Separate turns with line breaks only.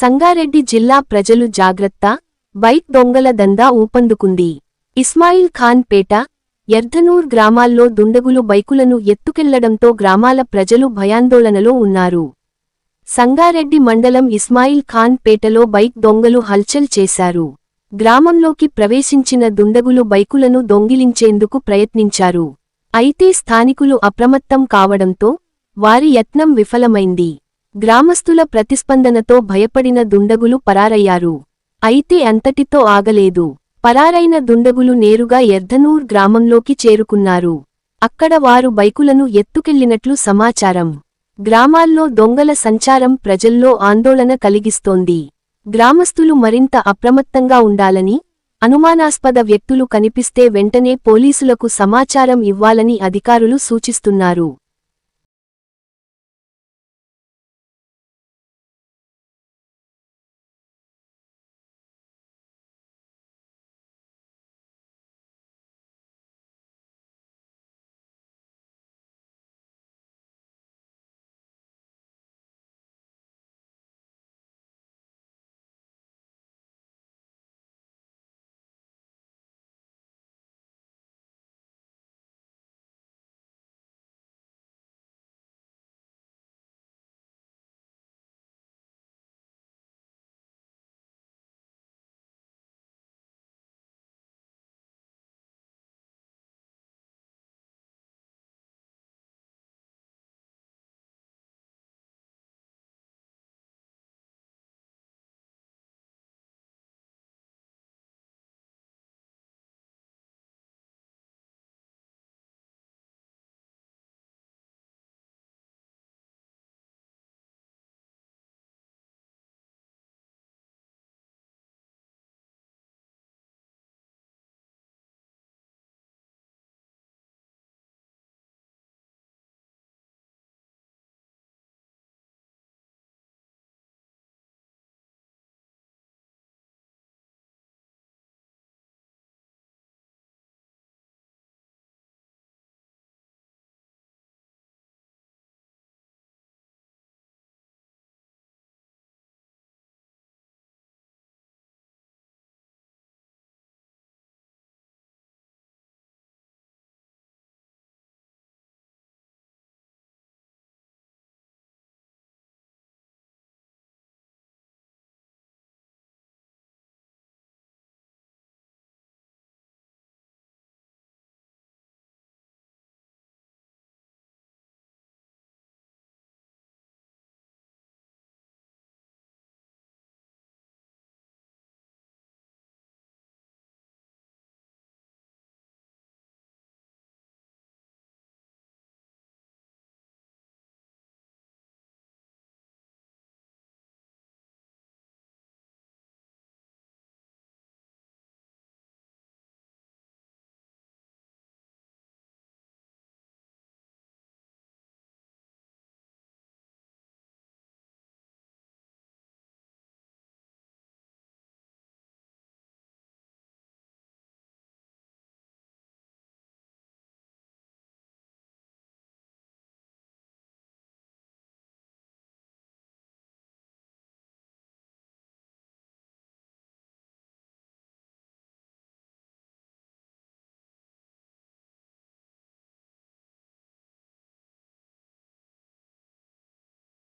సంగారెడ్డి జిల్లా ప్రజలు జాగ్రత్త బైక్ దొంగల దందా ఊపందుకుంది. ఇస్మాయిల్ ఖాన్ పేట ఎర్ధనూర్ గ్రామాల్లో దుండగులు బైకులను ఎత్తుకెళ్ళడంతో గ్రామాల ప్రజలు భయాందోళనలో ఉన్నారు. సంగారెడ్డి మండలం ఇస్మాయిల్ ఖాన్ పేటలో బైక్ దొంగలు హల్చల్ చేశారు. గ్రామంలోకి ప్రవేశించిన దుండగులు బైకులను దొంగిలించేందుకు ప్రయత్నించారు. అయితే స్థానికులు అప్రమత్తం కావడంతో వారి యత్నం విఫలమైంది. గ్రామస్తుల ప్రతిస్పందనతో భయపడిన దుండగులు పరారయ్యారు. అయితే అంతటితో ఆగలేదు. పరారైన దుండగులు నేరుగా ఎర్ధనూర్ గ్రామంలోకి చేరుకున్నారు. అక్కడ వారు బైకులను ఎత్తుకెళ్ళినట్లు సమాచారం. గ్రామాల్లో దొంగల సంచారం ప్రజల్లో ఆందోళన కలిగిస్తోంది. గ్రామస్తులు మరింత అప్రమత్తంగా ఉండాలని అనుమానాస్పద వ్యక్తులు కనిపిస్తే వెంటనే పోలీసులకు సమాచారం ఇవ్వాలని అధికారులు సూచిస్తున్నారు.